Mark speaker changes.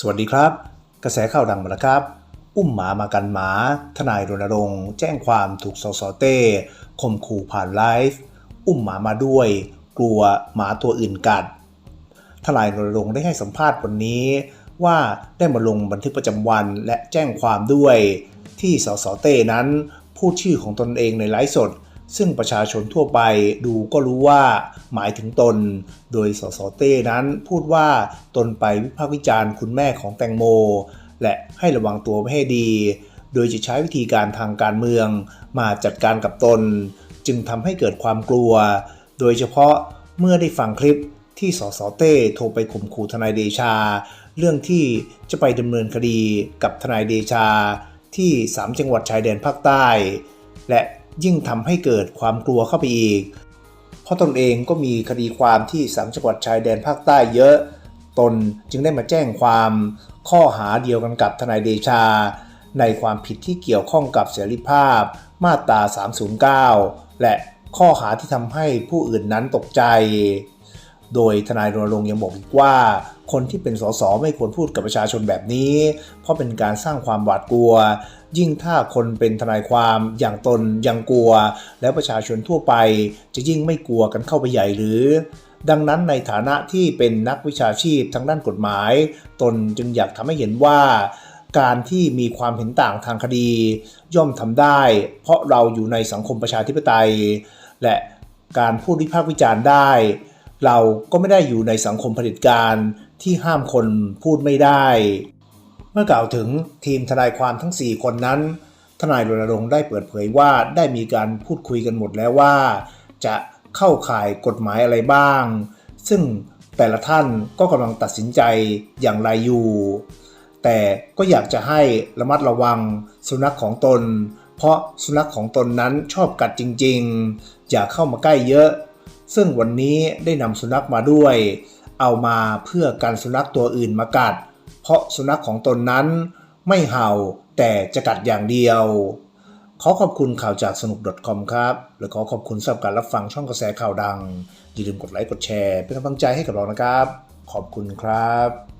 Speaker 1: สวัสดีครับ กระแสข่าวดังมาแล้วครับ อุ้มหมามากันหมา ทนายรณรงค์แจ้งความถูกสสเต้ข่มขู่ผ่านไลฟ์อุ้มหมามาด้วย กลัวหมาตัวอื่นกัด ทนายรณรงค์ได้ให้สัมภาษณ์วันนี้ ว่าได้มาลงบันทึกประจำวันและแจ้งความด้วย ที่สสเต้นั้นพูดชื่อของตนเองในไลฟ์สด ซึ่งประชาชนทั่วไปดูก็รู้ว่าหมายถึงตน โดยสสเต้นั้นพูดว่าตนไปวิพากษ์วิจารณ์คุณแม่ของแตงโม และให้ระวังตัวไม่ให้ดี โดยจะใช้วิธีการทางการเมือง มาจัดการกับตน จึงทำให้เกิดความกลัว โดยเฉพาะเมื่อได้ฟังคลิปที่สสเต้โทรไปข่มขู่ทนายเดชา เรื่องที่จะไปดำเนินคดีกับทนายเดชาที่ 3 จังหวัดชายแดนภาคใต้ และ ยิ่งทำให้เกิดความกลัวเข้าไปอีก เพราะตนเองก็มีคดีความที่3จังหวัดชายแดนภาคใต้เยอะ ตนจึงได้มาแจ้งความข้อหาเดียวกันกับทนายเดชา ในความผิดที่เกี่ยวข้องกับเสรีภาพ มาตรา 309 และข้อหาที่ทำให้ผู้อื่นนั้นตกใจ โดยทนายรณรงค์ยังบอกอีกว่า คนที่เป็นสสไม่ควรพูดกับประชาชนแบบนี้ เพราะเป็นการสร้างความหวาดกลัว ยิ่งถ้าคนเป็นทนายความอย่างตนยังกลัว แล้วประชาชนทั่วไป จะยิ่งไม่กลัวกันเข้าไปใหญ่หรือ ดังนั้นในฐานะที่เป็นนักวิชาชีพทางด้านกฎหมาย ตนจึงอยากทำให้เห็นว่าการที่มีความเห็นต่างทางคดี ย่อมทำได้ เพราะเราอยู่ในสังคมประชาธิปไตย และการพูดวิพากษ์วิจารณ์ได้ เราก็ไม่ได้อยู่ในสังคมเผด็จการที่ห้ามคนพูดไม่ได้ เมื่อกล่าวถึงทีมทนายความทั้ง 4 คนนั้น ทนายรณรงค์ได้เปิดเผยว่าได้มีการพูดคุยกันหมดแล้วว่า จะเข้าข่ายกฎหมายอะไรบ้าง ซึ่งแต่ละท่านก็กำลังตัดสินใจอย่างไรอยู่ แต่ก็อยากจะให้ระมัดระวังสุนัขของตน เพราะสุนัขของตนนั้นชอบกัดจริงๆ อย่าเข้ามาใกล้เยอะ ซึ่งวันนี้ได้นำสุนัขมาด้วย เอามาเพื่อกันสุนัขตัวอื่นมากัด เพราะสุนัขของตนนั้นไม่เห่าแต่จะกัดอย่างเดียว ขอขอบคุณข่าวจากสนุก .com ครับและขอขอบคุณสำหรับการรับฟังช่องกระแสข่าวดังอย่าลืมกดไลค์กดแชร์เป็นกำลังใจให้กับเรานะครับ ขอบคุณครับ